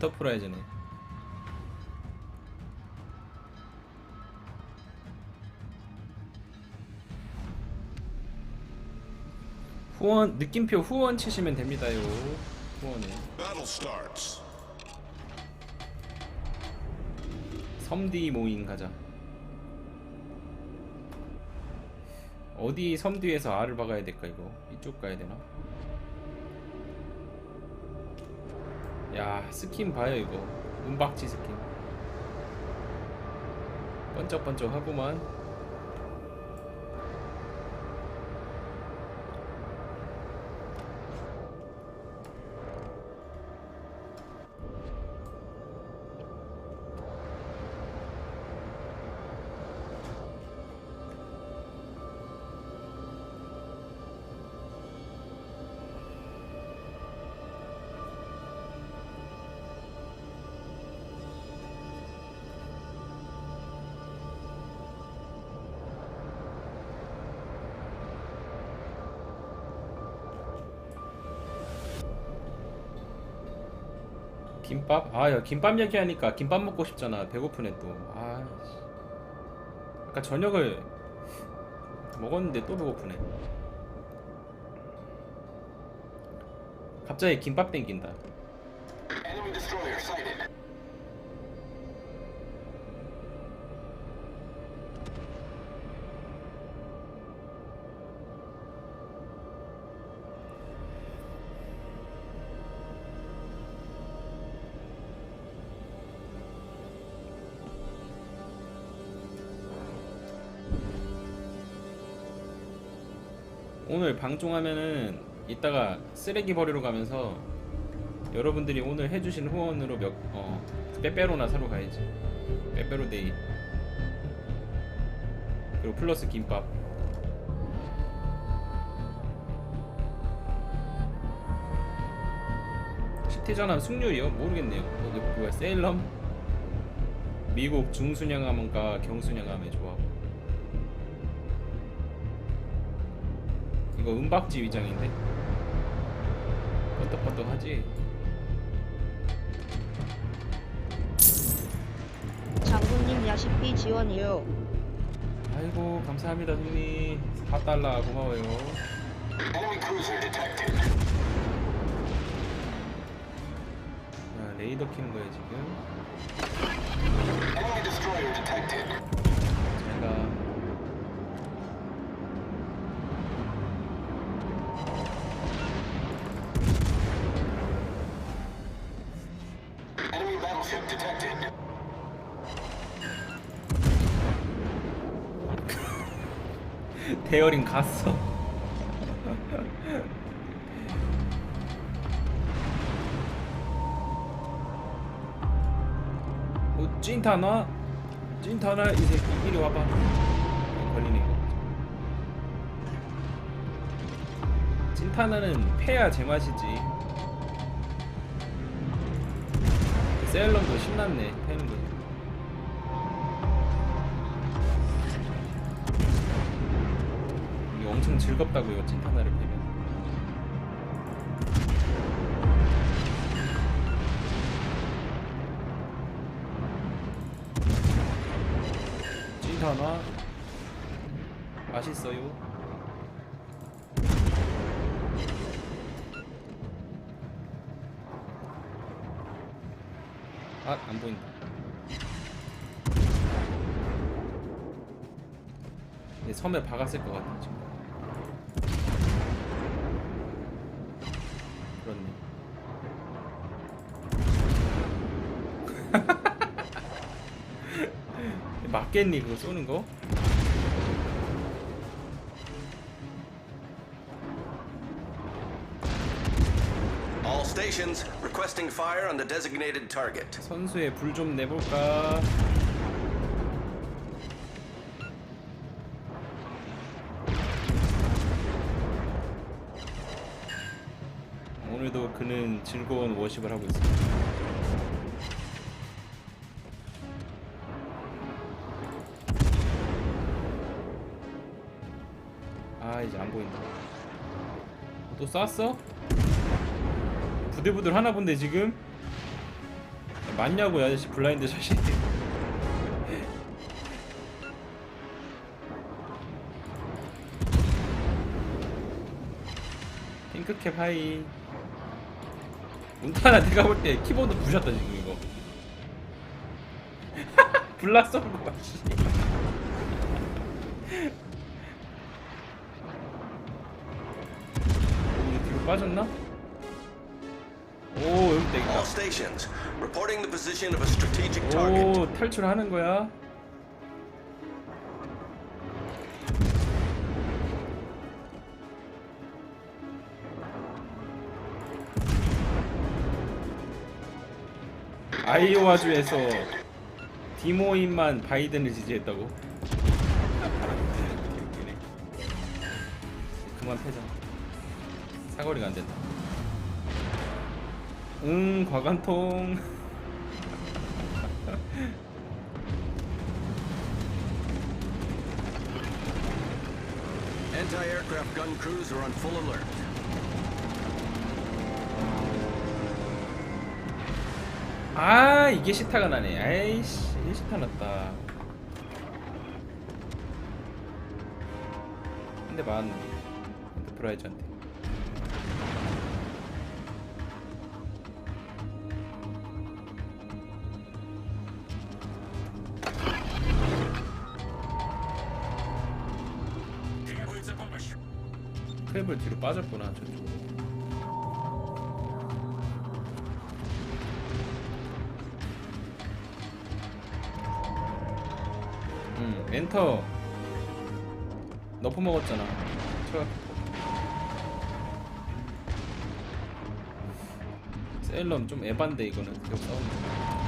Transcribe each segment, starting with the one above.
엔터프라이즈네. 후원 느낌표 후원 치시면 됩니다요. starts. 섬뒤 모임 가자. 어디 섬 뒤에서 알을 박아야 될까 이거? 이쪽 가야 되나? 야 스킨 봐요 이거. 은박지 스킨. 번쩍번쩍 하구만 김밥? 아, 야, 김밥 얘기하니까 김밥 먹고 싶잖아. 배고프네 또. 아, 씨. 아까 저녁을 먹었는데 또 배고프네. 갑자기 김밥 땡긴다. Enemy destroyer sighted. 오늘 방송하면은 이따가 쓰레기 버리러 가면서 여러분들이 오늘 해주신 후원으로 몇, 어, 빼빼로나 사러 가야지. 빼빼로 데이. 그리고 플러스 김밥. 시티전함 승률이요? 모르겠네요. 뭐야, 세일럼? 미국 중순양함과 경순양함의 조합. 이거 은박지 위장인데? 번떡번떡하지? 장군님 야식비 지원이요. 아이고 감사합니다 손님 4달러 고마워요 레이더 키는 거야 지금 대열인 갔어. 어, 찐타나? 찐타나 이 새끼. 이리 와봐. 어, 걸리네. 이거 찐타나는 패야 제맛이지. 셀럼도 신났네 엄청 즐겁다고요 찐타나를 패면. 찐타나? 맛있어요. 아 안 보인다. 얘 섬에 박았을 것 같아 지금 맞겠니 그거 쏘는 거? All stations requesting fire on the designated target. 선수의 불 좀 내볼까? 오늘도 그는 즐거운 워십을 하고 있습니다. 아 이제 안 보인다. 또 쐈어? 부들부들 하나 본데 지금? 맞냐고요 아저씨 블라인드 샷이 핑크캡 하이 몬타나 내가 볼 때 키보드 부셨다 지금 이거 블락 쏘는 거 봐, 빠졌나? 오 여기 있다 All 있다 stations, reporting the position of a strategic target. 오 탈출하는 거야 아이오와주에서 디모인만 바이든을 지지했다고. 그만 패자 사거리가 안 된다. 응 과관통. Anti-aircraft gun crews are on full alert. 아 이게 시타가 나네. 아이씨 이게 시타 났다. 근데 만 엔터프라이즈한테 빠졌구나 저쪽. 응, 렌터. 너프 먹었잖아. 철 셀럼 좀 에반데 이거는. 계속 싸우는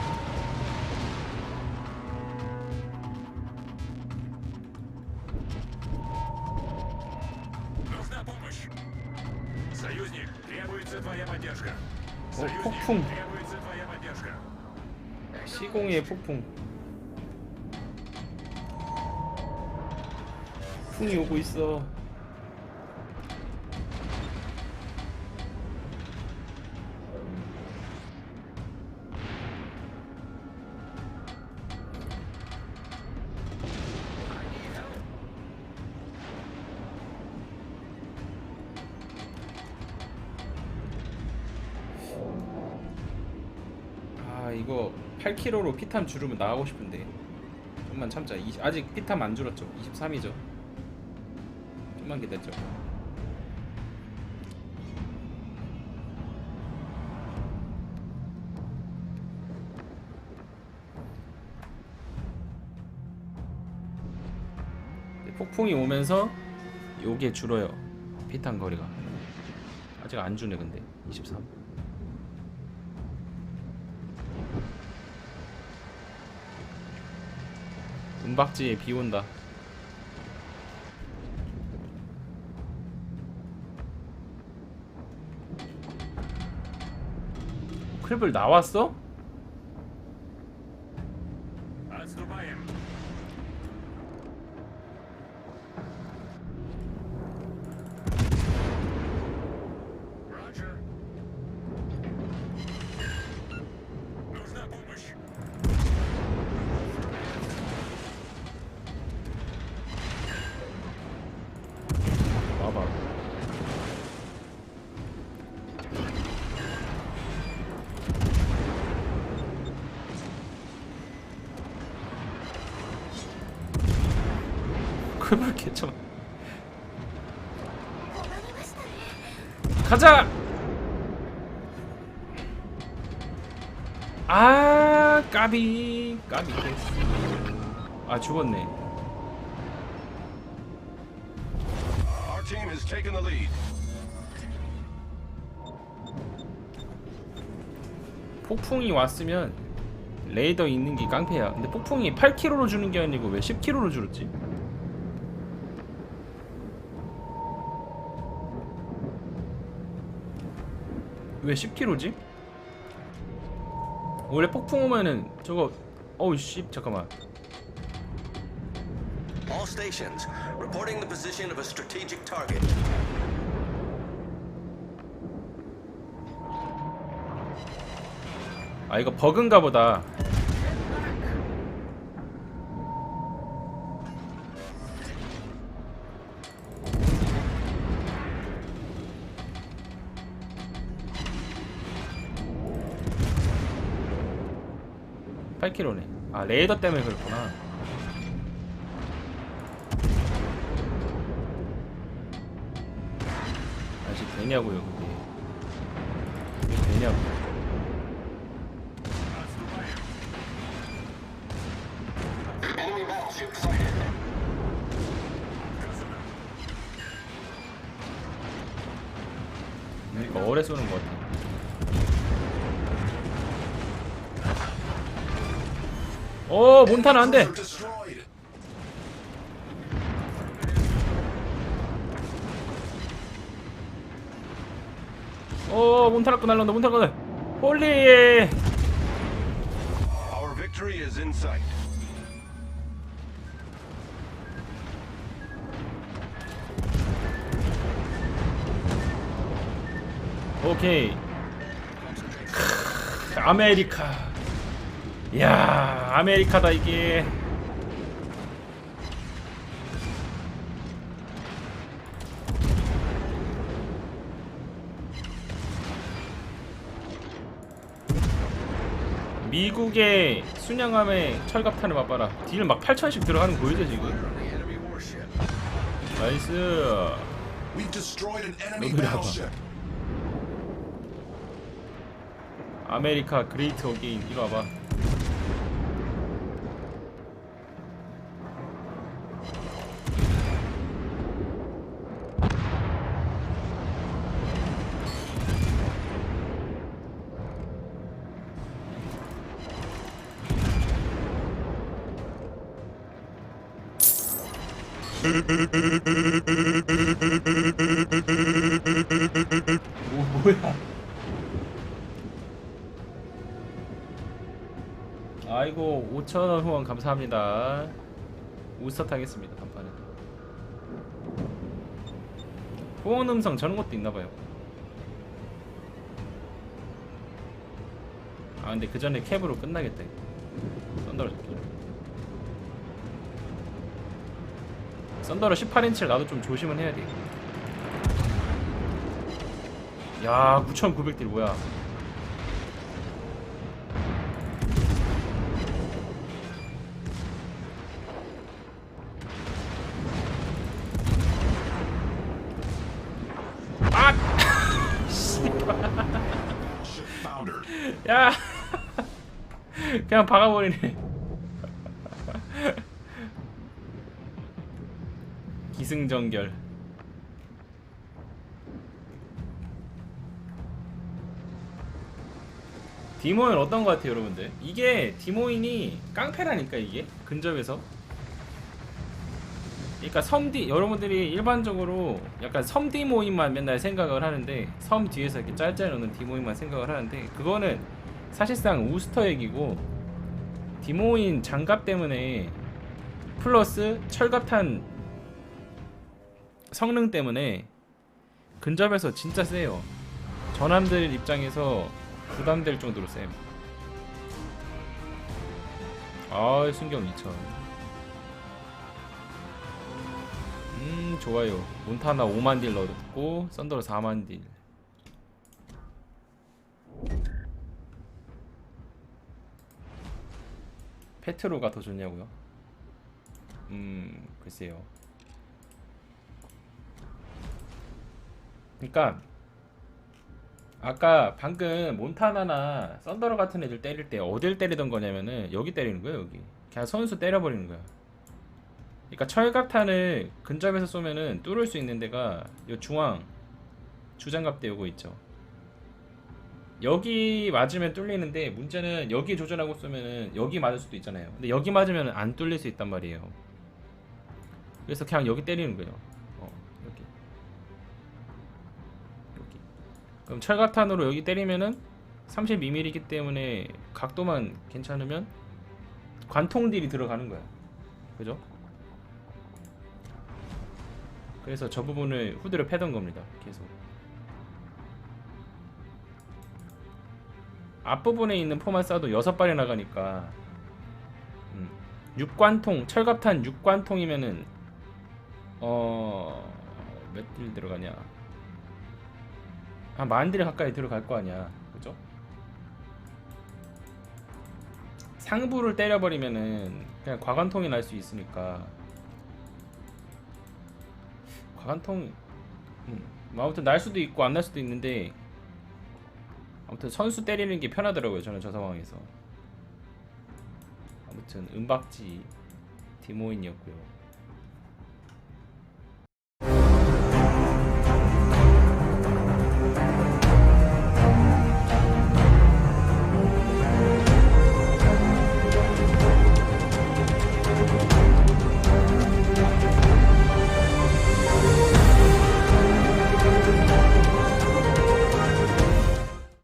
폭풍. 시공의 폭풍. 풍이 오고 있어. 8kg로 피탐 줄으면 나가고 싶은데. 좀만 참자. 이- 아직 피탐 안 줄었죠. 23이죠. 좀만 기다려 폭풍이 오면서 요게 줄어요. 피탐 거리가. 아직 안 주네 근데. 23 은박지에 비 온다. 크랩을 나왔어? 개쳐. 가자. 아 까비 까비. 아 죽었네. Our team has taken the lead. 폭풍이 왔으면 레이더 있는 게 깡패야. 근데 폭풍이 8kg로 주는 게 아니고 왜 10kg로 줄었지? 왜 10kg지? 원래 폭풍 오면은 저거 어우 씨 잠깐만 All stations, reporting the position of a strategic target. 아 이거 버그인가 보다 (8 k m 네 아 레이더 때문에 그렇구나 아직 되냐고요 그게 그게 되냐고. 그러니까 어뢰 쏘는 것 같아. 몬타나 안돼. Destroyed. 오 몬타나 거 날라온다 몬타나 거. 홀리. Our victory is in sight. 오케이. 크, 아메리카. 야 아메리카다 이게. 미국의 순양함의 철갑탄을 맛봐라. 딜 막 8천씩 들어가는 거 보이죠 지금? 나이스. 잡아. battleship. 아메리카 그레이트 어게인 이리 와봐 뭐, 뭐야? 아이고 5천원 후원 감사합니다. 우스터 타겠습니다 간판에 후원 음성 저런 것도 있나봐요. 아 근데 그 전에 캡으로 끝나겠다 썬더러 줄게 썬더러 18인치를 나도 좀 조심은 해야 돼. 야, 9,900딜 뭐야? 아! 야! 그냥 박아버리네. 기승전결. 디모인 어떤 것 같아요, 여러분들? 이게 디모인이 깡패라니까 이게 근접에서. 그러니까 섬디 여러분들이 일반적으로 약간 섬 디모인만 맨날 생각을 하는데 섬 뒤에서 이렇게 짤짤 넣는 디모인만 생각을 하는데 그거는 사실상 우스터 얘기고 디모인 장갑 때문에 플러스 철갑탄 성능 때문에 근접에서 진짜 세요. 전함들 입장에서 부담될 정도로 쌤. 아, 순경 2000. 음, 좋아요. 몬타나 5만 딜 넣었고 썬더로 4만 딜. 페트로가 더 좋냐고요? 음, 글쎄요. 그러니까 아까 방금 몬타나나 썬더러 같은 애들 때릴 때 어딜 때리던 거냐면은 여기 때리는 거예요 여기. 그냥 선수 때려버리는 거야. 그러니까 철갑탄을 근접에서 쏘면은 뚫을 수 있는 데가 요 중앙 주장갑대 요거 있죠. 여기 맞으면 뚫리는데 문제는 여기 조절하고 쏘면은 여기 맞을 수도 있잖아요. 근데 여기 맞으면 안 뚫릴 수 있단 말이에요. 그래서 그냥 여기 때리는 거예요 그럼 철갑탄으로 여기 때리면은 32mm이기 때문에 각도만 괜찮으면 관통딜이 들어가는 거야. 그죠? 그래서 저 부분을 후드를 패던 겁니다. 계속. 앞부분에 있는 포만 쏴도 여섯 발이 나가니까 음. 육관통 철갑탄 육관통이면은 어 몇 딜 들어가냐 한 만딜 가까이 들어갈 거 아니야. 그죠? 상부를 때려버리면은 그냥 과관통이 날 수 있으니까. 과관통 음, 뭐 아무튼 날 수도 있고 안 날 수도 있는데 아무튼 선수 때리는 게 편하더라고요 저는 저 상황에서. 아무튼 은박지 디모인이었고요